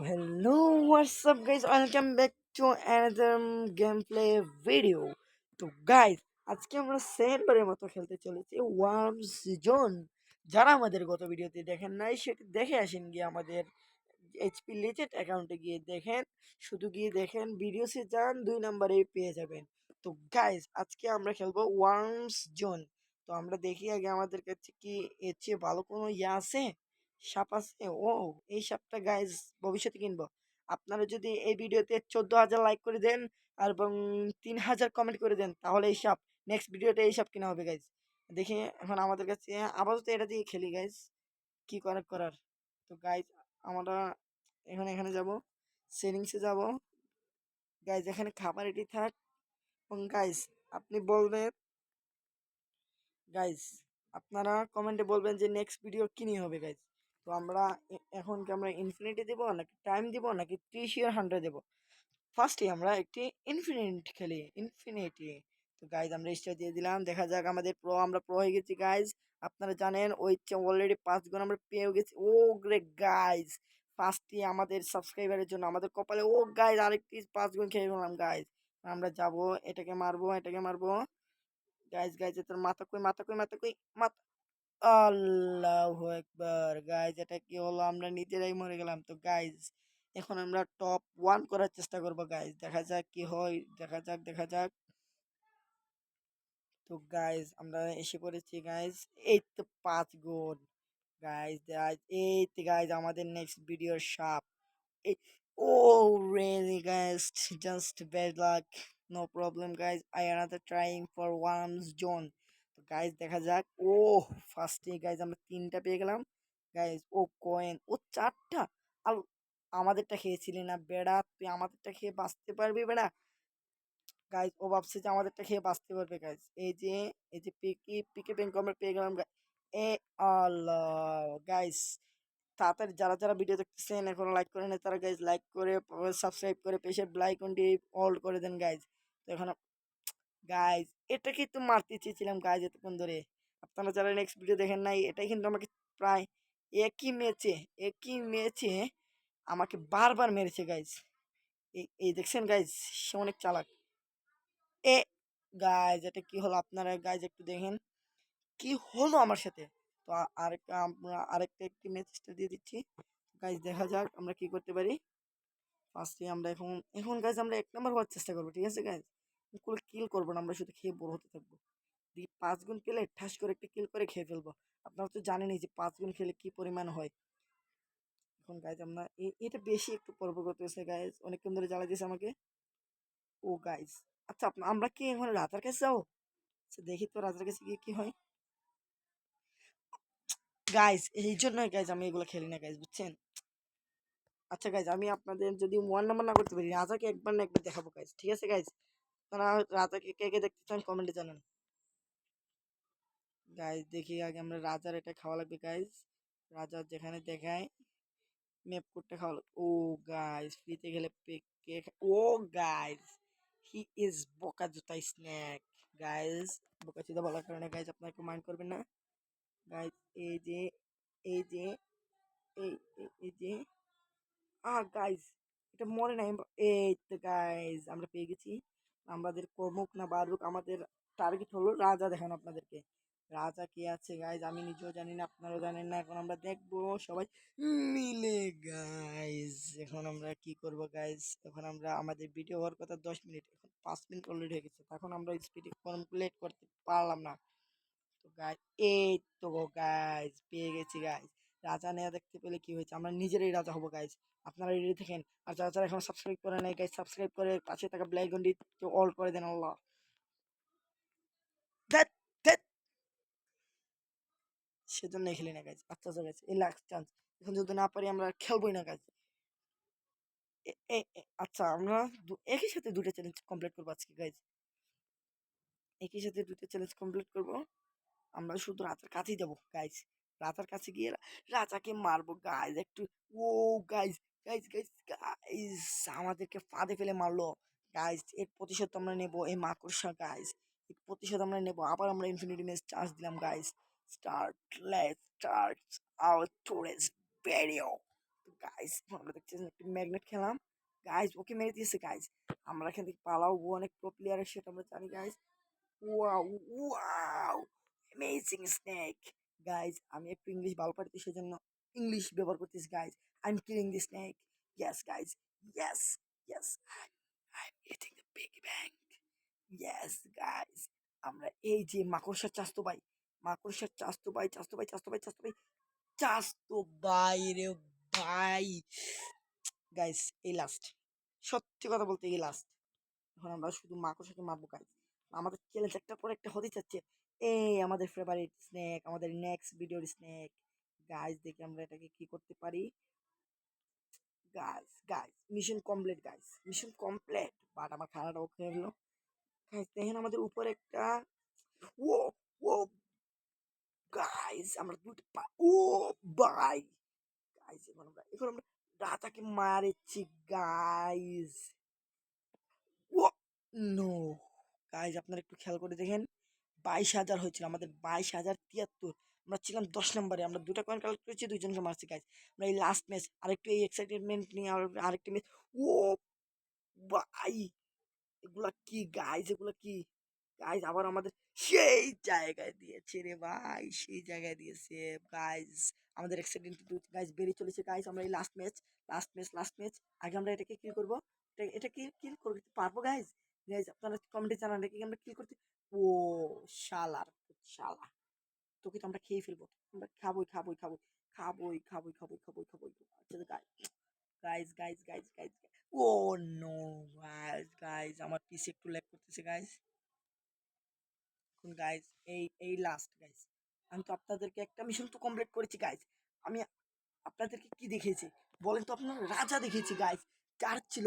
hello, what's up, guys? Welcome back to another um, gameplay video. তো guys আজকে আমরা সেকেন্ডবারের মতো খেলতে চলেছি ওয়ার্মস জোন যারা আমাদের গত ভিডিওতে দেখেন নাই সেটা দেখে আসেন গিয়ে আমাদের এইচপি লিজেট অ্যাকাউন্টে গিয়ে দেখেন। শুধু গিয়ে দেখেন ভিডিওসে যান দুই নম্বরে পেয়ে যাবেন। তো গাইস আজকে আমরা খেলব ওয়ার্মস জোন তো আমরা দেখি আগে আমাদের কাছে কি এর চেয়ে ভালো কোনো ইয়ে আছে? সাপ আছে, ও এই সাপটা গাইজ ভবিষ্যতে কিনবো। আপনারা যদি এই ভিডিওতে চোদ্দ হাজার লাইক করে দেন আর এবং তিন হাজার কমেন্ট করে দেন, তাহলে এই সাপ নেক্সট ভিডিওতে এই সাপ কিনা হবে গাইজ দেখি এখন আমাদের কাছে, আপাতত এটা দিয়ে খেলি গাইজ কি করার করার। তো গাইজ আমরা এখন এখানে যাব সেটিংসে যাব। গাইজ এখানে খাবার এটি থাক। এবং গাইজ আপনি বলবেন গাইজ আপনারা কমেন্টে বলবেন যে নেক্সট ভিডিও কি নিয়ে হবে গাইজ তো আমরা এখন কি আমরা ইনফিনিটি দেবো নাকি টাইম দিব নাকি ত্রিশ ইয়ার হান্ড্রেড দেবো? ফার্স্টে আমরা একটি ইনফিনিট খেলি ইনফিনিটি তো গাইজ আমরা স্টার দিয়ে দিলাম। দেখা যাক আমাদের প্রো আমরা প্রো হয়ে গেছি গাইজ আপনারা জানেন, ওই অলরেডি পাঁচ গুণ আমরা পেয়েও গেছি। ও গ্রে গাইজ পাঁচটি আমাদের সাবস্ক্রাইবারের জন্য, আমাদের কপালে, ও গাইজ আরেকটি পাঁচ গুণ খেয়ে গেলাম গাইজ আমরা যাব, এটাকে মারবো এটাকে মারবো। গাইজ গাইজ তোর মাথা কই মাথা কই মাথা কই, মাথা আল্লাহু একবার গাইজ এটা কি হলো আমরা নিজেরাই মরে গেলাম তো গাইজ এখন আমরা টপ ওয়ান করার চেষ্টা করব গাইজ দেখা যাক কি হয় দেখা যাক দেখা যাক তো গাইজ আমরা এসে পড়েছি গাইজ এই তো পাঁচ গোল গাইজ এই তো গাইজ আমাদের নেক্সট ভিডিওর সাপ Oh, really, guys? Just bad luck. No problem, guys. I another trying for worms zone. Guys দেখা যাক। ও ফার্স্টে গাইজ আমরা তিনটা পেয়ে গেলাম। গাইজ ও কয়েন ও চারটা? আর আমাদেরটা খেয়েছিলি না বেড়া? তুই আমাদেরটা খেয়ে বাঁচতে পারবি বেড়া? গাইজ ও ভাবছে যে আমাদেরটা খেয়ে বাঁচতে পারবে গাইজ এই যে এই যে পিকি পিকে ব্যাংক আমরা পেয়ে গেলাম। এ আল্লাহ গাইজ তাড়াতাড়ি যারা যারা ভিডিও দেখতেছেন, এখন লাইক করে তারা গাইজ লাইক করে সাবস্ক্রাইব করে, পেশের ব্লাইকনটি অল করে দেন গাইজ তো এখন গাইজ এটাকে তো মারতে চেয়েছিলাম গাইজ এতক্ষণ ধরে। আপনারা যারা নেক্সট ভিডিও দেখেন নাই, এটাই কিন্তু আমাকে প্রায় একই ম্যাচে একই ম্যাচে আমাকে বারবার মেরেছে গাইজ এই দেখছেন গাইজ সে অনেক চালাক। এ গাইজ এটা কি হলো আপনারা গাইজ একটু দেখেন। কি হলো আমার সাথে? তো আরেকটা আমরা আরেকটা একটি ম্যাচটা দিয়ে দিচ্ছি। গাইজ দেখা যাক আমরা কি করতে পারি। ফার্স্টে আমরা এখন এখন গাইজ আমরা এক নম্বর হওয়ার চেষ্টা করব, ঠিক আছে গাইজ কোনো কিল করব না, আমরা শুধু খেয়ে বড় হতে থাকব। দিয়ে পাঁচ গুণ পেলে ঠাস করে একটা কিল করে খেয়ে ফেলব। আপনারা তো জানেনই যে পাঁচ গুণ খেলে কি পরিমাণ হয়। এখন গাইজ আমরা এটা বেশি একটু পর্ব করতেছে গাইজ অনেকক্ষণ ধরে জ্বালা দিয়েছে আমাকে। ও গাইজ আচ্ছা আমরা কি এখন রাজার কাছে যাব? আচ্ছা দেখি তো রাজার কাছে গিয়ে কি হয়। গাইজ এই জন্যই গাইজ আমি এগুলো খেলি না গাইজ বুঝছেন? আচ্ছা গাইজ আমি আপনাদের যদি ওয়ান নাম্বার না করতে পারি, রাজাকে একবার না একবার দেখাবো গাইজ ঠিক আছে গাইজ আপনারা রাজাকে কে কে দেখতে চান কমেন্টে জানান। গাইজ দেখি আগে আমরা রাজার এটা খাওয়া লাগবে গাইজ রাজার যেখানে দেখায় ম্যাপ কোডটা খাওয়া লাগবে। ও গাইজ ফ্রিতে গেলে কে ও গাইজ হি ইজ বোকা জুতা স্ন্যাক গাইজ বোকা জুতা বলার কারণে গাইজ আপনারা কেউ মাইন্ড করবেন না। গাইজ এই যে এই যে, এই, এই- যে, আহ গাইজ এটা মনে নাই, এই তো গাইজ আমরা পেয়ে গেছি। আমাদের কমুক না বাড়ুক আমাদের টার্গেট হলো রাজা দেখানো আপনাদেরকে। রাজা কে আছে গাইজ আমি নিজেও জানি না, আপনারাও জানেন না। এখন আমরা দেখব সবাই মিলে গাইজ এখন আমরা কি করব গাইজ এখন আমরা, আমাদের ভিডিও হওয়ার কথা দশ মিনিট, এখন পাঁচ মিনিট অলরেডি হয়ে গেছে। তখন আমরা স্পিডে কমপ্লিট করতে পারলাম না। তো গাইজ এই তো গাইজ পেয়ে গেছি গাইজ রাজা নেয়া দেখতে পেলে কি হয়েছে? আমরা নিজেরাই রাজা হব গাইজ আপনারা রেডি থাকেন? আর যারা যারা এখন সাবস্ক্রাইব করে নেয় গাইজ সাবস্ক্রাইব করে পাশে থাকা ব্ল্যাক গন্ডি অল করে দেন, আল্লাহ। সেজন্যই খেলি না গাইজ আচ্ছা আচ্ছা গাইজ এই লাস্ট চান্স এখন যদি না পারি, আমরা খেলবোই না গাইজ আচ্ছা আমরা একই সাথে দুটো চ্যালেঞ্জ কমপ্লিট করব আজকে গাইজ একই সাথে দুটো চ্যালেঞ্জ কমপ্লিট করব। আমরা শুধু রাজার কাছেই যাব গাইজ রাজার কাছে গিয়ে রাজাকে মারবো গাইজ একটু, ও গাইজ গাইজ গাইজ গাইজ আমাদেরকে ফাঁদে ফেলে মারলো। গাইজ এর প্রতিশোধ আমরা নেব, এই মাকড়সা গাইজ এর প্রতিশোধ আমরা নেব। আবার আমরা ইনফিনিটি মেস চার্জ দিলাম guys start let start our today's video guys আমরা দেখছেন একটু ম্যাগনেট খেলাম। গাইস ওকে মেরে দিয়েছে গাইস আমরা এখান থেকে পালাও, ও অনেক প্রো প্লেয়ারের সেটা আমরা জানি guys wow wow amazing snake guys আমি একটু ইংলিশ ভালো পারি তো সেজন্য ইংলিশ ব্যবহার করতেছি guys I am killing the snake yes guys yes yes I am eating the big bang yes guys আমরা এই যে মাকড়সার চাস্তো ভাই, মাকড়সার চাস্তো ভাই চাস্তো ভাই চাস্তো ভাই চাস্তো ভাই চাস্তো ভাই রে ভাই। গাইস এই লাস্ট সত্যি কথা বলতে এই লাস্ট এখন আমরা শুধু মাকড়সাকে মারবো গাইস আমাদের চ্যালেঞ্জ একটার পর একটা হতে চাচ্ছে এই আমাদের ফেভারিট স্নেক আমাদের নেক্সট ভিডিওর স্নেক গাইস দেখি আমরা এটাকে কি করতে পারি? Guys guys mission complete guys mission complete but আমার খানাটাও খেয়ে গাইস দেখেন আমাদের উপরে একটা ও ও গাইস আমরা দুটো ও বাই গাইস এখন আমরা এখন আমরা রাজাকে মারেছি গাইস ও নো গাইস আপনারা একটু খেয়াল করে দেখেন। বাইশ হাজার হয়েছিল, আমাদের বাইশ হাজার তিয়াত্তর। আমরা ছিলাম দশ নম্বরে, আমরা দুটো কয়েন কালেক্ট করেছি দুইজনকে মারছি গাইজ আমরা এই লাস্ট ম্যাচ আরেকটু এই এক্সাইটেডমেন্ট নিয়ে আর আরেকটি ম্যাচ ও ভাই, এগুলা কি গাইজ এগুলা কি? গাইজ আবার আমাদের সেই জায়গায় দিয়েছে রে ভাই, সেই জায়গায় দিয়েছে গাইজ আমাদের এক্সাইটেড গাইজ বেরিয়ে চলেছে গাইস আমরা এই last match last match last match আগে আমরা এটাকে কিল করব, এটা কি কিল করতে পারব গাইস গাইস আপনারা কমেন্টে জানান এটাকে আমরা কিল করতে ও শালার শালা। তোকে তো আমরা খেয়ে ফেলব। আমরা খাবোই খাবোই খাবোই খাবোই খাবোই খাবোই খাবোই খাবোই। আচ্ছা guys guys guys guys oh no guys guys আমার পিসি একটু ল্যাগ করতেছে গাইস এখন গাইস এই এই লাস্ট গাইস আমি তো আপনাদেরকে একটা মিশন তো কমপ্লিট করেছি গাইস আমি আপনাদেরকে কি দেখিয়েছি? বলেন তো আপনার, রাজা দেখিয়েছি গাইস যার ছিল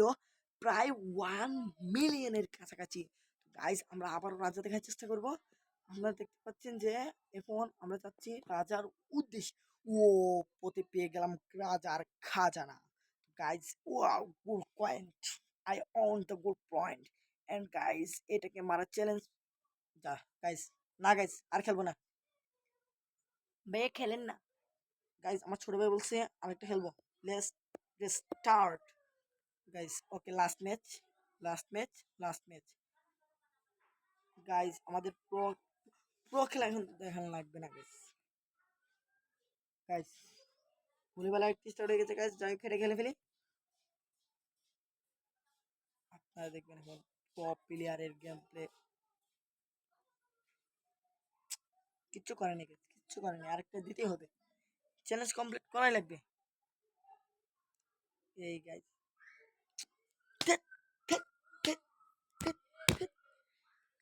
প্রায় ওয়ান মিলিয়নের কাছাকাছি। গাইস আমরা আবারও রাজা দেখার চেষ্টা করব। আপনারা দেখতে পাচ্ছেন যে, এখন আমরা যাচ্ছি রাজার উদ্দেশ্যে। ও পোতে পেয়ে গেলাম রাজার খাজানা। Guys wow good point I on the good point and guys এটাকে মারার চ্যালেঞ্জ যা গাইস না গাইস আর খেলব না। বে খেলেন না। গাইস আমার ছোট ভাই বলছে, আরেকটা খেলব। Let's start guys okay last match last match last match guys আমাদের প্রো প্রো খেলা এখন দেখানো লাগবে না গাইস গাইস ভলিবল আরেকটি স্টার্ট হয়ে গেছে গাইস যাই খেলে খেলে ফেলি। আপনারা দেখবেন এখন টপ প্লেয়ারের গেম প্লে কিচ্ছু করেনি কিচ্ছু করেনি আরেকটা দিতেই হবে। চ্যালেঞ্জ কমপ্লিট করাই লাগবে। এই গাইস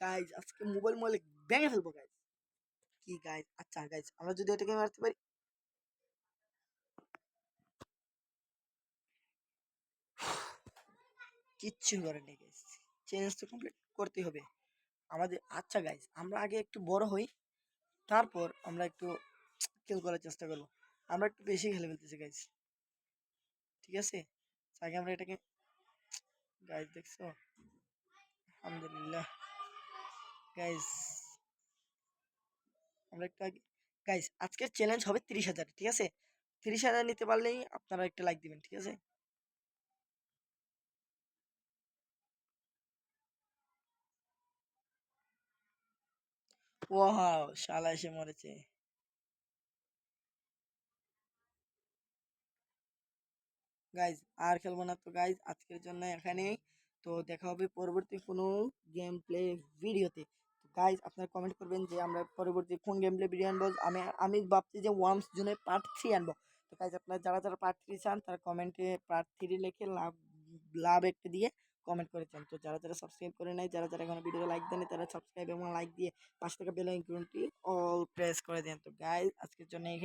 গাইস আজকে মোবাইল মোবাইল ভেঙে ফেলব গাইস কি গাইস আচ্ছা গাইস আমরা যদি এটাকে মারতে পারি? কিচ্ছু করেনি গাইস চ্যালেঞ্জ তো কমপ্লিট করতে হবে। আমাদের আচ্ছা গাইস আমরা আগে একটু বড় হই, তারপর আমরা একটু কিল করার চেষ্টা করব। আমরা একটু বেশি খেলে ফেলতেছি গাইস ঠিক আছে? আগে আমরা এটাকে গাইস দেখছ? আলহামদুলিল্লাহ। গাইস আমরা একটু গাইস আজকের চ্যালেঞ্জ হবে হাজার, ঠিক আছে? হাজার নিতে পারলেই আপনারা একটা লাইক দিবেন, ঠিক আছে? শালা এসে মরেছে। গাইজ আর খেলব না তো গাইজ আজকের জন্য এখানেই। তো দেখা হবে পরবর্তী কোনো গেম প্লে ভিডিওতে গাইজ আপনারা কমেন্ট করবেন যে আমরা পরবর্তী কোন গেম প্লে ভিডিও আনব? আমি আমি ভাবছি যে ওয়ার্মস জুনে পার্ট থ্রি আনব। তো গাইজ আপনারা যারা যারা পার্ট থ্রি চান, তারা কমেন্টে পার্ট থ্রি লিখে লাভ লাভ একটা দিয়ে কমেন্ট করেছেন তো যারা যারা সাবস্ক্রাইব করে নেয় যারা যারা এখনও ভিডিও লাইক দেন তারা সাবস্ক্রাইব এবং লাইক দিয়ে পাঁচ টাকা বেল আইকনটি অল প্রেস করে দেন। তো গাইজ আজকের জন্য